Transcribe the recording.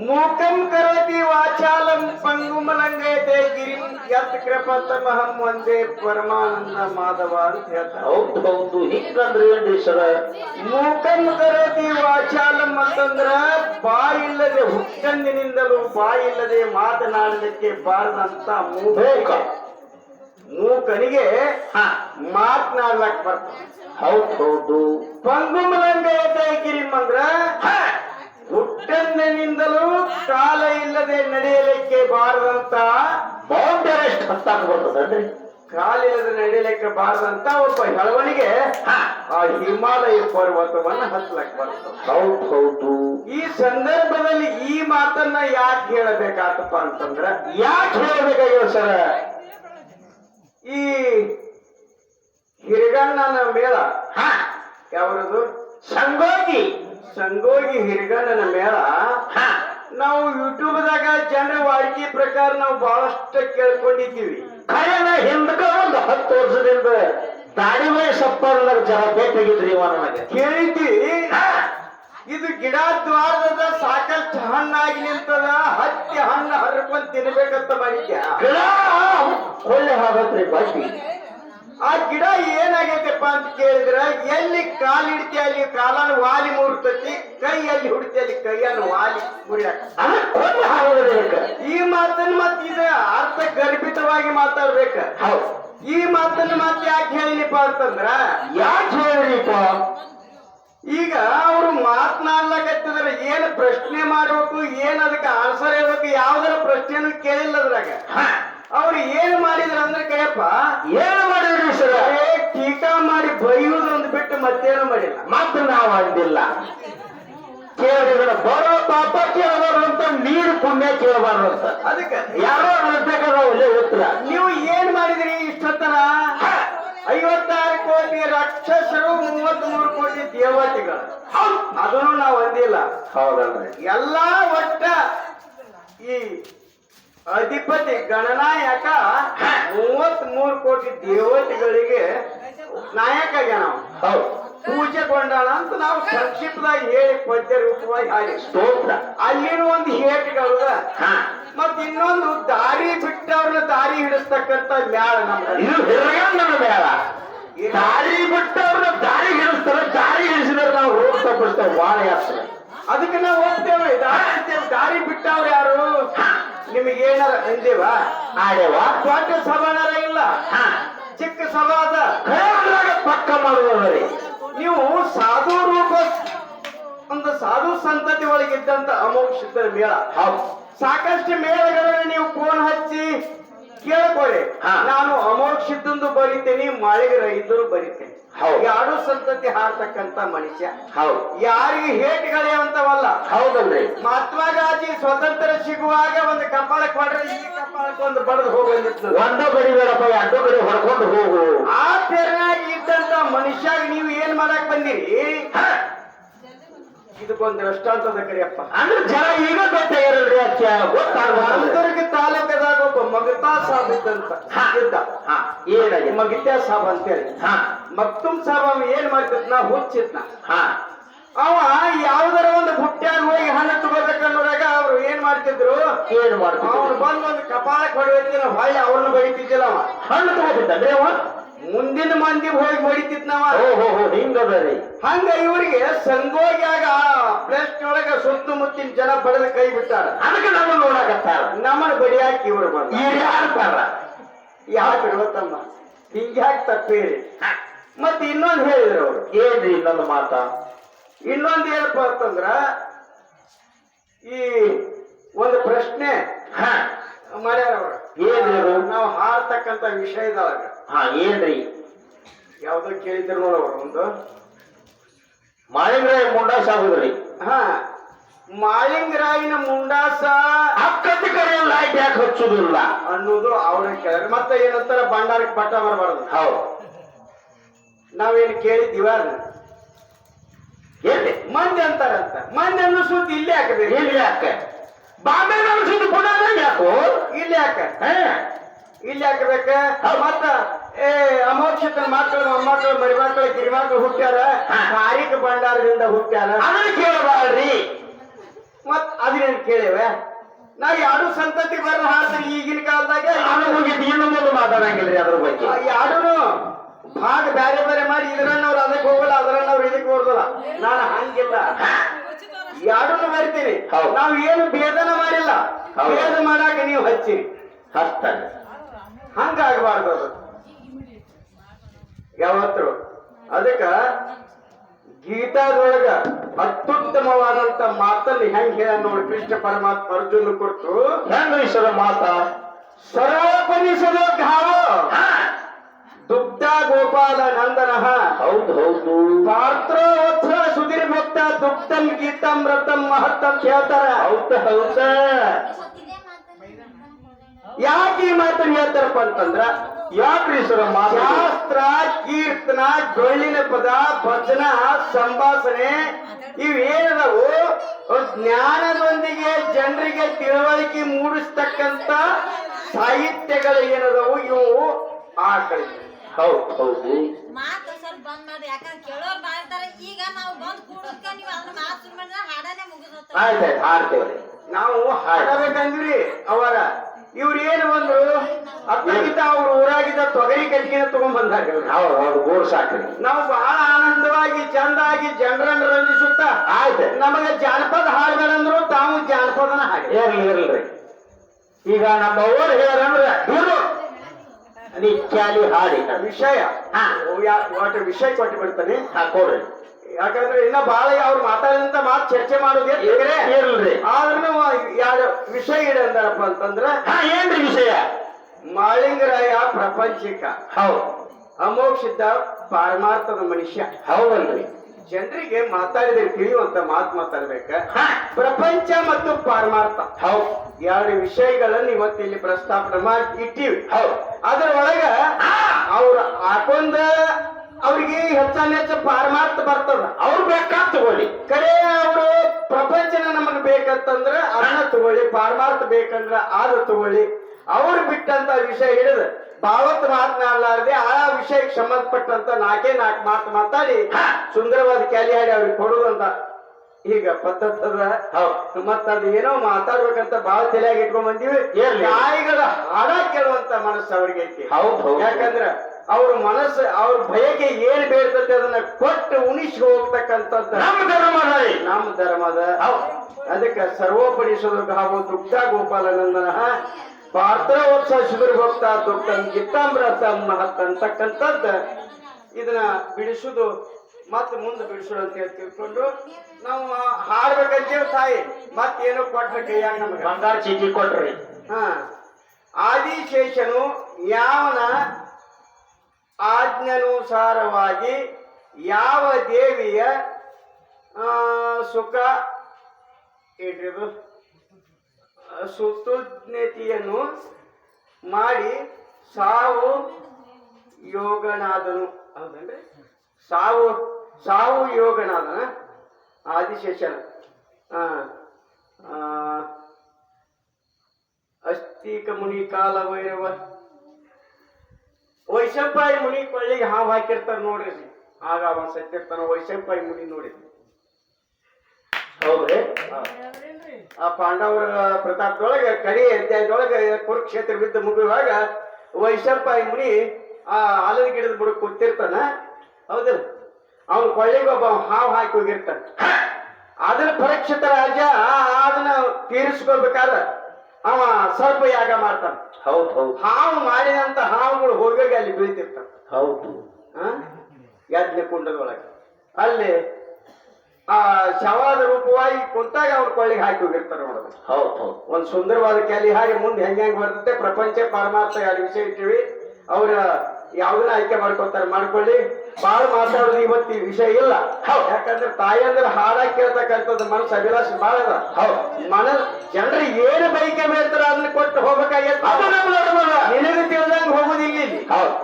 ಮೂಕಂ ಕರೋತಿ ವಾಚಾಲಂ ಪಂಗುಮಲಂಗೈತೆ ಗಿರಿಂ. ಯತ್ ಕೃಪತಮಹಂ ವಂದೇ ಪರಮಾನಂದ ಮಾಧವ ಅಂತ ಹೇಳ್ತಾರೆ. ಹೌದು ಹೌದು. ಹಿಂಗಂದ್ರೆ ಏನ್ರಿ ಸರ ಮೂಕಂ ಕರೋತಿ ವಾಚಾಲಂ ಅಂತಂದ್ರ ಬಾಯಿಲ್ಲದೆ ಹುಟ್ಟಂದಿನಿಂದಲೂ ಬಾಯಿಲ್ಲದೆ ಮಾತನಾಡಲಿಕ್ಕೆ ಬಾರದಂತ ಮೂಕ ಮೂಕ. ಮೂಕನಿಗೆ ಹಾ. ಮಾತನಾಡ್ಲಕ್ ಬರ್ತದೆ ಹೌದು ಹೌದು. ಪಂಗುಮಲಂಗೈತೆ ಗಿರಿಂ ಅಂದ್ರ ಹಾ. ಹುಟ್ಟಂದಿನಿಂದಲೂ ಕಾಲ ಇಲ್ಲದೆ ನಡೆಯಲಿಕ್ಕೆ ಬಾರದಂತ ಮೌಂಟ್ ಎವರೆಸ್ಟ್ ಕಾಲ ಇಲ್ಲದೆ ಕಾಲಿಲ್ಲದೆ ನಡೆಯಲಿಕ್ಕೆ ಬಾರದಂತ ಒಬ್ಬ ಹೆಳವಣಿಗೆ ಆ ಹಿಮಾಲಯ ಪರ್ವತವನ್ನ ಹತ್ಲಕ್ ಬರ್ತದೆ ಹೌದು ಹೌದು. ಈ ಸಂದರ್ಭದಲ್ಲಿ ಈ ಮಾತನ್ನ ಯಾಕೆ ಹೇಳಬೇಕಾತಪ್ಪ ಅಂತಂದ್ರ ಯಾಕೆ ಹೇಳಬೇಕಾಗಿ ಸರ? ಈ ಹಿರಿಗಣ್ಣನ ಮೇಳ ಹಾ. ಯಾವ್ದು ಸಂಗೋಗಿ. ಸಂಗೋಗಿ ಹಿರಿಗಣ್ಣನ ಮೇಳ ಹಾ. ನಾವು ಯೂಟ್ಯೂಬ್ದಾಗ ಜನರ ವಾಡಿಕೆ ಪ್ರಕಾರ ನಾವು ಬಹಳಷ್ಟು ಕೇಳ್ಕೊಂಡಿದ್ದೀವಿ. ಖರೇನ ಹಿಂದಕ ಒಂದು ಹತ್ತು ವರ್ಷದಿಂದ ದಾಡಿ ಮೈ ಸಪ್ಪಲ್ಲ ಜನ ಬೇಕಾಗಿದ್ರಿ ಇವ ನನಗೆ. ಕೇಳಿದ್ದೀವಿ ಇದು ಗಿಡ ದ್ವಾರದ ಸಾಕಷ್ಟು ಹಣ್ಣಾಗಿ ನಿಂತದ ಹತ್ತಿ ಹಣ್ಣು ಹರ್ಕೊಂಡ್ ತಿನ್ಬೇಕಂತ ಮಾಡಿದ್ಯಾ? ಗಿಡ ಕೊಳ್ಳೆ ಹಾಗತ್ರಿ ಬಡ್ಡಿ ಆ ಗಿಡ ಏನಾಗೈತಪ್ಪ ಅಂತ ಕೇಳಿದ್ರ ಎಲ್ಲಿ ಕಾಲಿಡ್ತಿ ಅಲ್ಲಿ ಕಾಲನ್ನು ವಾಲಿ ಮುರ್ತತಿ ಕೈ ಅಲ್ಲಿ ಹುಡ್ತಿ ಅಲ್ಲಿ ಕೈಯನ್ನು ವಾಲಿ ಮುರಿಯಾಕ. ಈ ಮಾತನ್ನ ಮತ್ತೆ ಇದ ಅರ್ಥ ಗರ್ಭಿತವಾಗಿ ಮಾತಾಡ್ಬೇಕ. ಈ ಮಾತನ್ನ ಮತ್ತೆ ಯಾಕೆ ಹೇಳಿಪ್ಪ ಅಂತಂದ್ರ ಯಾಕೆ ಹೇಳಿಪ್ಪ ಈಗ ಅವರು ಮಾತನಾಡ್ಲಕತ್ತಿದ್ರ ಏನ್ ಪ್ರಶ್ನೆ ಮಾಡ್ಬೇಕು ಏನ್ ಅದಕ್ಕೆ ಆನ್ಸರ್ ಹೇಳ್ಬೇಕು ಯಾವ್ದಾರ ಪ್ರಶ್ನೆನೂ ಕೇಳಿಲ್ಲ ಅದ್ರಾಗ. ಅವ್ರು ಏನ್ ಮಾಡಿದ್ರು ಅಂದ್ರೆ ಕಯಪ್ಪ ಏನ್ ಮಾಡಿದ್ರು ಸರ್ ಟೀಕಾ ಮಾಡಿ ಬೈಯುವುದೊಂದು ಬಿಟ್ಟು ಮತ್ತೇನು ಮಾಡಿಲ್ಲ. ಮತ್ತೆ ನಾವು ಅಂದಿಲ್ಲ. ಕೇಳಿದ್ರೆ ಬರೋ ಪಾಪ ಕೇಳಬಾರ್ದು ಅಂತ ನೀರು ಪುಣ್ಯ ಕೇಳಬಾರ್ದು ಅಂತ. ಅದಕ್ಕೆ ಯಾರೋ ಅನ್ಬೇಕಾದ್ರೆ ಒಳ್ಳೆ ಉತ್ತರ. ನೀವು ಏನ್ ಮಾಡಿದ್ರಿ ಇಷ್ಟೊತ್ತರ ಐವತ್ತಾರು ಕೋಟಿ ರಾಕ್ಷಸರು ಮೂವತ್ತ್ ಮೂರು ಕೋಟಿ ದೇವತೆಗಳು. ಅದನ್ನು ನಾವು ಅಂದಿಲ್ಲ. ಹೌದಲ್ರಿ. ಎಲ್ಲಾ ಒಟ್ಟ ಈ ಅಧಿಪತಿ ಗಣನಾಯಕ ಮೂವತ್ ಮೂರು ಕೋಟಿ ದೇವತೆಗಳಿಗೆ ನಾಯಕ ನಾವು. ಹೌದು. ಪೂಜೆಗೊಂಡಾಳ ಅಂತ ನಾವು ಸಂಕ್ಷಿಪ್ತವಾಗಿ ಹೇಳಿ ಪದ್ಯ ರೂಪವಾಗಿ ಹಾಡಿ. ಸ್ತೋತ್ರ. ಅಲ್ಲಿನ ಒಂದು ಹೇಟ್ಗಳು ಹಾ. ಮತ್ ಇನ್ನೊಂದು ದಾರಿ ಬಿಟ್ಟವ್ರನ್ನ ದಾರಿ ಹಿಡಿಸ್ತಕ್ಕಂತ ಮ್ಯಾಳ ನಮ್ಮ ಮೇಳ ದಾರಿ ಬಿಟ್ಟವ್ರನ್ನ ದಾರಿ ಹಿಡಿಸ್ತಾರೆ ದಾರಿ ಹಿಡಿಸಿದ್ರೆ ನಾವು ಹೋಗ್ತಾ ತಪ್ಪಿಸ್ತೇವೆ ಭಾಳ ಯಾತ್ರೆ ಅದಕ್ಕೆ ನಾವು ಹೋಗ್ತೇವೆ. ದಾರಿ. ದಾರಿ ಬಿಟ್ಟವ್ರು ಯಾರು? ನಿಮಗೆ ಏನಾರ ಅಂದೇವ? ಆಡೇವ ದೊಡ್ಡ ಸಭಾನಾರ ಇಲ್ಲ. ಚಿಕ್ಕ ಸಭಾ ಅದ ಪಕ್ಕ ಮಾಡುವವರಿ. ನೀವು ಸಾಧು ರೂಪ ಒಂದು ಸಾಧು ಸಂತತಿ ಒಳಗಿದ್ದಂತ ಅಮೋಕ್ಷಿತ ಮೇಳ. ಹೌದು. ಸಾಕಷ್ಟು ಮೇಳಗಳನ್ನ ನೀವು ಫೋನ್ ಹಚ್ಚಿ ಕೇಳ್ಕೊಳ್ಳಿ. ನಾನು ಅಮೋಕ್ಷಿದ್ದಂದು ಬರಿತೇನೆ ಮಾಳಿಗೆ ರೈತರು ಬರಿತೇನೆ. ಯಾರು ಸಂತತಿ ಹಾರತಕ್ಕಂತ ಮನುಷ್ಯ? ಹೌದು. ಯಾರಿಗೆ ಹೇಟ್ಗಳೇ ಅಂತವಲ್ಲ ಹೌದಲ್ರಿ. ಮಹಾತ್ಮ ಗಾಂಧಿ ಸ್ವತಂತ್ರ ಸಿಗುವಾಗ ಒಂದು ಕಪಾಳ ಕೊಡ್ರೆ ಈ ಕಪಾಳಕ್ಕೆ ಒಂದು ಬಡದು ಹೋಗಿತ್ತು ಒಂದ ಬಡಿಬೇಡಪ್ಪ ಎರಡು ಕಡೆ ಹೊಡ್ಕೊಂಡು ಹೋಗು. ಆ ತೆರನಾಗಿ ಇದ್ದಂತ ಮನುಷ್ಯ ನೀವು ಏನ್ ಮಾಡಕ್ ಬಂದಿರಿ? ಇದಕ್ಕೊಂದು ದೃಷ್ಟಾಂತದ ಕರಿಯಪ್ಪ. ಅಂದ್ರೆ ಜನ ಈಗ ಗೊತ್ತಾಗಿರಲ್ರಿ ಅಕ್ಕ ಅಂತರ್ಗ ತಾಲೂಕದಾಗ ಒಬ್ಬ ಮಗತಾ ಸಾಬ್ ಇದ್ದಂತ. ಇದ್ದ. ಹಾ ಏನಾಗಿ ಮಗಿತ್ಯಾ ಸಾಬ್ ಅಂತೇಳಿ. ಮಕ್ತುಮ್ ಸಾಬ್ ಅವ ಏನ್ ಮಾಡ್ತಿದ್ನ? ಹುಚ್ಚಿದ್ನ. ಹಾ. ಅವ ಯಾವ್ದಾರ ಒಂದು ಬುಟ್ಟ್ಯಾಗ ಹೋಗಿ ಹಣ್ಣು ತಗೋಬೇಕನ್ನೋದಾಗ ಅವ್ರು ಏನ್ ಮಾಡ್ತಿದ್ರು? ಏನ್ ಮಾಡ್ತೀವಿ ಅವ್ನು ಬಂದ್ ಒಂದು ಕಪಾಳಕ್ಕೆ ಹೊಡೆಯುತ್ತಿನ ಹೊಳ್ಳಿ ಅವ್ರನ್ನ ಬಡಿತಿದ್ದಿಲ್ಲ ಅವ. ಹಣ್ಣು ತಗೋತಿದ್ದ ಮುಂದಿನ ಮಂದಿ ಹೋಗಿ ಬಡಿತಿದ್ನವ ಓ ಹೋ ಹೋ ಹಿಂಗದ? ಹಂಗ ಇವರಿಗೆ ಸಂಗೋಗ್ಯಾಗ ಪ್ಲೇಸ್ ಒಳಗ ಸುತ್ತಮುತ್ತಿನ ಜನ ಬಡದ ಕೈ ಬಿಟ್ಟಾರ. ಅದಕ್ಕೆ ನಮ್ಮ ನೋಡಕತ್ತಾರ. ನಮ್ಮನ್ನ ಬಡಿಯಾಕಿ ಇವ್ರು ಬಂದ. ಈಗ ಯಾರ್ತಾರ ಯಾಕೆ ಬಿಡ್ವತ್ತಮ್ಮ ಹಿಂಗ್ಯಾಕ್ ತಪ್ಪೇರಿ? ಮತ್ತೆ ಇನ್ನೊಂದು ಹೇಳಿದ್ರು ಅವ್ರು. ಏನ್ರಿ ಇನ್ನೊಂದು ಮಾತ? ಇನ್ನೊಂದು ಏನಪ್ಪ ಅಂತಂದ್ರ ಈ ಒಂದು ಪ್ರಶ್ನೆ. ಹಾ. ಮಾಡ್ಯಾರ ಅವ್ರು. ಏನ್ರಿ ಅದು? ನಾವು ಹಾಡ್ತಕ್ಕಂತ ವಿಷಯದೊಳಗ. ಹಾ ಏನ್ರಿ? ಯಾವ್ದೋ ಕೇಳಿದ್ರು ನೋಡವ್ರು ಒಂದು. ಮಾಳಿಂಗ್ರಾಯ ಮುಂಡಾಸ ಆಗುದ್ರಿ. ಹಾ ಮಾಲಿಂಗರಾಯಿನ ಮುಂಡಾಸ ಅಕ್ಕತಿ ಕಡೆ ಲೈಟ್ ಯಾಕೆ ಹಚ್ಚುದಿಲ್ಲ? ಅನ್ನೋದು ಅವ್ರ ಕೇಳಿದ್ರೆ ಮತ್ತೆ ಏನಂತಾರ ಭಂಡಾರಕ್ಕೆ ಪಟ್ಟ ಬರಬಾರ್ದು ಹೌದು. ನಾವೇನು ಕೇಳಿದ್ದೀವ? ಎಲ್ಲಿ? ಮಂದಿ ಅಂತಾರಂತ. ಮಂದಿ ಅನ್ನೋ ಸುದ್ದಿ ಇಲ್ಲಿ ಹಾಕಬೇಕು ಇಲ್ಲಿ ಯಾಕೆ? ಬಾಂಬೆ ಸುದ್ದಿ ಪುನಃ ಯಾಕೋ? ಇಲ್ಲಿ ಹಾಕ ಹಾ. ಇಲ್ಲಿ ಹಾಕಬೇಕ ಮತ್ತ ಏ ಅಮೋಕ್ಷತನ ಮಕ್ಕಳು ಮೊಮ್ಮಕ್ಕಳು ಮರಿಮಕ್ಕಳು ಗಿರಿಮಕ್ಕಳು ಹುಟ್ಟ್ಯಾರ. ಕಾರಿಕ ಭಂಡಾರದಿಂದ ಹುಟ್ಟ್ಯಾರ? ಅದನ್ನ ಕೇಳಬಾರ್ರಿ ಅದನ್ನ ಕೇಳಿವ? ನಾ ಯಾರು ಸಂತತಿ ಬರ ಹಾಡ್ತೀನಿ ಈಗಿನ ಕಾಲದಾಗ? ಮಾತಾಡಂಗಿಲ್ರಿ ಅದ್ರ ಬಗ್ಗೆ. ಯಾರು ಭಾಗ ಬೇರೆ ಬೇರೆ ಮಾಡಿ ಇದ್ರನ್ನವ್ರು ಅದಕ್ಕೆ ಹೋಗಲ್ಲ ಅದ್ರನ್ನವ್ರು ಇದಕ್ಕೆ ಹೋಗಲ್ಲ ನಾನು ಹಂಗಿಲ್ಲ. ಯಾರನ್ನು ಹೌದು. ನಾವು ಏನು ಭೇದನ ಮಾಡಿಲ್ಲ. ಭೇದ ಮಾಡಾಕ ನೀವು ಹಚ್ಚಿರಿ. ಹಸ್ತ ಹಂಗಾಗಬಾರ್ದು ಅದು. ಯಾವತ್ತು? ಅದಕ್ಕ ಗೀತಾದೊಳಗ ಅತ್ಯುತ್ತಮವಾದಂತ ಮಾತಲ್ಲಿ ಹೆಂಗ್ ಹೇಳ ನೋಡಿ ಕೃಷ್ಣ ಪರಮಾತ್ಮ ಅರ್ಜುನ ಕೊಟ್ಟು ಹೆಂಗ ಈಶ್ವರ ಮಾತ? ಸರಳಪಡಿಸಲು ಘಾವ ದುಗ್ಧ ಗೋಪಾಲ ನಂದನ. ಹೌದು ಹೌದು. ಪಾತ್ರ ಸುಧೀರ್ ಭಕ್ತ ದುಗ್ಧಂ ಗೀತಂ ರತಂ ಮಹತ್ತಂ ಹೇಳ್ತಾರ ಹೌದು ಹೌದ. ಯಾಕೆ ಈ ಮಾತನ್ನ ಹೇಳ್ತಾರಪ್ಪ ಅಂತಂದ್ರ ಯಾಕ್ರಿ ಸರ್ ಮಾತ? ಶಾಸ್ತ್ರ ಕೀರ್ತನ ಡೊಳ್ಳಿನ ಪದ ಭಜನ ಸಂಭಾಷಣೆ ಇವೇನದವು? ಜ್ಞಾನದೊಂದಿಗೆ ಜನರಿಗೆ ತಿಳುವಳಿಕೆ ಮೂಡಿಸ್ತಕ್ಕಂತ ಸಾಹಿತ್ಯಗಳು ಏನದವು? ಇವು ಆಕಳಿ ಹೌದು ಹೌದು. ಮಾತು ಸರ್ ಬಂದ್ ಮಾಡಿ ಯಾಕಂದ್ರೆ ಕೇಳೋರ್ ಮಾಡ್ತಾರೆ ಈಗ ನಾವು ಬಂದ್ ಕೂಡೋದ್ಕ ನೀವು ಅದನ್ನ ಮಾತು ಶುರು ಮಾಡಿದ್ರೆ ಹಾಡನೇ ಹಾಡ್ತೇವೆ. ನಾವು ಹಾಡಬೇಕಂದ್ರಿ ಅವರ. ಇವ್ರು ಏನು ಬಂದ್ರು? ಅತ್ತಗಿಂತ ಅವ್ರ ಊರಾಗಿದ್ದ ತೊಗರಿ ಕಟ್ಟಿಗೆನ ತಗೊಂಡ್ ಬಂದಾಗ ಹೌದು ಹೌದು ಗೋರ್ ಸಾಕ್ರಿ. ನಾವು ಬಹಳ ಆನಂದವಾಗಿ ಚಂದಾಗಿ ಜನರನ್ನು ರಂಜಿಸುತ್ತಾ ಆಯ್ತು. ನಮಗೆ ಜಾನಪದ ಹಾಡ್ಬೇಡಂದ್ರು ತಾವು ಜಾನಪದನ ಹಾಡಿ ಇರ್ಲಿ ಇರ್ಲಿ. ಈಗ ನಮ್ಮ ಅವ್ರು ಹೇಳಂದ್ರೆ ಇವರು ಹಾಡಿ ವಿಷಯ. ಹಾ. ವಿಷಯ ಕೊಟ್ಟು ಬಿಡ್ತಾನೆ ಹಾ ಕೊಡ್ರಿ. ಯಾಕಂದ್ರೆ ಇನ್ನ ಬಹಳ ಅವ್ರು ಮಾತಾಡಿದಂತ ಮಾತು ಚರ್ಚೆ ಮಾಡೋದೇ ಇರಲ್ರಿ. ಇರ್ಲಿ ಆದ್ರೂ ಯಾವ ವಿಷಯ ಇಡ ಅಂದಾರಪ್ಪ ಅಂತಂದ್ರ ಏನ್ರಿ ವಿಷಯ? ಮಾಳಿಂಗರಾಯ ಪ್ರಪಂಚಿಕ. ಹೌದು. ಅಮೋಕ್ಷಿತ ಪಾರಮಾರ್ಥದ ಮನುಷ್ಯ. ಹೌದಲ್ರಿ. ಜನರಿಗೆ ಮಾತಾಡಿದ್ರೆ ತಿಳಿಯುವಂತ ಮಾತು ಮಾತಾಡ್ಬೇಕ. ಪ್ರಪಂಚ ಮತ್ತು ಪಾರಮಾರ್ಥ. ಹೌದು. ಎರಡು ವಿಷಯಗಳನ್ನು ಇವತ್ತಿಲ್ಲಿ ಪ್ರಸ್ತಾಪನೆ ಮಾಡಿ ಇಟ್ಟಿವಿ. ಹೌದು. ಅದರೊಳಗ ಅವ್ರ ಹಾಕೊಂಡ ಅವ್ರಿಗೆ ಹೆಚ್ಚಾನ ಹೆಚ್ಚು ಪಾರಮಾರ್ಥ ಬರ್ತದ. ಅವ್ರು ಬೇಕಾದ್ ತಗೊಳ್ಳಿ. ಕರೆ ಅವರು ಪ್ರಪಂಚನ ನಮಗ್ ಬೇಕಂತಂದ್ರ ಅದನ್ನ ತಗೊಳ್ಳಿ ಪಾರಮಾರ್ಥ ಬೇಕಂದ್ರ ಆದ ತಗೊಳ್ಳಿ. ಅವ್ರು ಬಿಟ್ಟಂತ ವಿಷಯ ಹಿಡಿದು ಭಾವತ್ ಮಾತನಾಡಲಾರ್ದೆ ಆ ವಿಷಯಕ್ಕೆ ಸಂಬಂಧಪಟ್ಟಂತ ನಾಕೇ ನಾಲ್ಕು ಮಾತು ಮಾತಾಡಿ ಸುಂದರವಾದ ಕ್ಯಾಲಿ ಹಾಡಿ ಅವ್ರಿಗೆ ಕೊಡುದಂತ ಈಗ ಪದ್ಧತಿ ಅದ ಹೌದು. ಮತ್ತ ಅದು ಏನೋ ಮಾತಾಡ್ಬೇಕಂತ ಬಹಳ ತಲೆಯಾಗಿ ಇಟ್ಕೊಂಡ್ ಬಂದಿವಿ. ನಾಯಿಗಳ ಹಾಡ ಕೇಳುವಂತ ಮನಸ್ಸು ಅವ್ರಿಗೆ ಐತಿ ಯಾಕಂದ್ರ ಅವ್ರ ಮನಸ್ಸು ಅವ್ರ ಭಯಕ್ಕೆ ಏನ್ ಬೀಳ್ತದೆ ಅದನ್ನ ಕೊಟ್ಟು ಉಣಿಸಿ ಹೋಗ್ತಕ್ಕಂಥದ್ದು. ನಮ್ಮ ಧರ್ಮ ನಮ್ಮ ಧರ್ಮದ. ಅದಕ್ಕೆ ಸರ್ವೋಪರಿ ಸುಲಭ ಹಾಗೂ ದುಗ್ಧ ಗೋಪಾಲನಂದನ ಪಾತ್ರೋತ್ಸ ಶಿಬಿರ ಭಕ್ತ ದುಗ್ಧ ಗೀತಾಂಬ್ರ ತಮ್ಮ ಅಂತಕ್ಕಂಥದ್ದು. ಇದನ್ನ ಬಿಡಿಸುದು ಮತ್ತೆ ಮುಂದೆ ಬಿಡಿಸೋದು ಅಂತ ಹೇಳಿ ತಿಳ್ಕೊಂಡು ನಾವು ಹಾಡ್ಬೇಕಂತೇಳಿ ತಾಯಿ. ಮತ್ತೇನೋ ಕೊಟ್ರ ಕೈಯಾಗ ನಮ್ಗೆ. ಬಂಗಾರ ಚೀಟಿ ಕೊಟ್ರಿ. ಹ. ಆದಿಶೇಷನು ಯಾವನ ಆಜ್ಞಾನುಸಾರವಾಗಿ ಯಾವ ದೇವಿಯ ಸುಖ, ಏನ್ರಿದು? ಸುತುಜ್ಞತೆಯನ್ನು ಮಾಡಿ ಸಾವು ಯೋಗನಾದನು. ಹೌದನ್ರಿ? ಸಾವು ಸಾವು ಯೋಗನಾದನ. ಆದಿಶೇಷನ ಅಸ್ತಿಕ ಮುನಿ ಕಾಲ ಭೈರವ ವೈಶಂಪಾಯಿ ಮುನಿ ಕೊಳ್ಳಿಗೆ ಹಾವು ಹಾಕಿರ್ತಾರೆ ನೋಡ್ರಿ ಆಗ ಅವ ಸತ್ತಿರ್ತಾನ ವೈಶಂಪಾಯಿ ಮುನಿ ನೋಡಿ. ಹೌದ್ರಿ? ಆ ಪಾಂಡವರ ಪ್ರತಾಪದೊಳಗೆ ಕಡಿ ಅಧ್ಯಾಯದೊಳಗೆ ಕುರುಕ್ಷೇತ್ರ ಬಿದ್ದು ಮುಗಿಯುವಾಗ ವೈಶಂಪಾಯಿ ಮುನಿ ಆ ಆಲದ ಗಿಡದ ಬುಡಕ್ ಕೂತಿರ್ತಾನ. ಹೌದಿಲ್ಲ ಅವನ್ ಕೊಳ್ಳಿಗೆ ಒಬ್ಬ ಹಾವು ಹಾಕಿ ಹೋಗಿರ್ತಾನ. ಅದನ್ನ ಪರೀಕ್ಷಿತ ರಾಜ ಅದನ್ನ ತೀರಿಸ್ಕೋಬೇಕಾದ್ರ ಅವ ಸ್ವಲ್ಪ ಯಾಗ ಮಾಡ್ತಾನೆ. ಹೌದು ಹೌದು. ಹಾವು ಮಾಡಿದಂತ ಹಾವುಗಳು ಹೋಗಿ ಅಲ್ಲಿ ಬೀಳ್ತಿರ್ತಾನೆ ಹೌದು. ಯಜ್ಞ ಕುಂಡದೊಳಗೆ. ಅಲ್ಲಿ ಆ ಶವಾದ ರೂಪವಾಗಿ ಕುಂತಾಗ ಅವ್ರ ಕೊಳ್ಳಿಗೆ ಹಾಕಿ ಹೋಗಿರ್ತಾರೆ ನೋಡೋದು ಹೌದು ಹೌದು. ಒಂದ್ ಸುಂದರವಾದ ಕೆಲಿ ಹಾಗೆ ಮುಂದೆ ಹೆಂಗೆ ಹೆಂಗೆ ಬರ್ತದೆ ಪ್ರಪಂಚ ಪರಮಾರ್ಥ ಎರಡು ವಿಷಯ ಇಟ್ಟಿವಿ. ಅವ್ರ ಯಾವ್ದನ್ನ ಆಯ್ಕೆ ಮಾಡ್ಕೊತಾರೆ ಮಾಡ್ಕೊಳ್ಳಿ. ಬಾಳ ಮಾತಾಡೋದು ಇವತ್ತು ವಿಷಯ ಇಲ್ಲ. ಯಾಕಂದ್ರೆ ತಾಯಿ ಅಂದ್ರೆ ಹಾಡ ಕೇಳ್ತಕ್ಕಂಥದ್ದು ಮನಸ್ಸು ಅಭಿಲಾಷ ಬಾಳ ಅದ. ಮನ ಜನರು ಏನು ಬೈಕೆ ಮೇಲ್ತಾರ ಅದನ್ನ ಕೊಟ್ಟು ಹೋಗ್ಬೇಕಾಗಿ ನಿನಗೆ ತಿಳಿದಂಗೆ ಹೋಗುದಿಲ್ಲ ಹೌದು.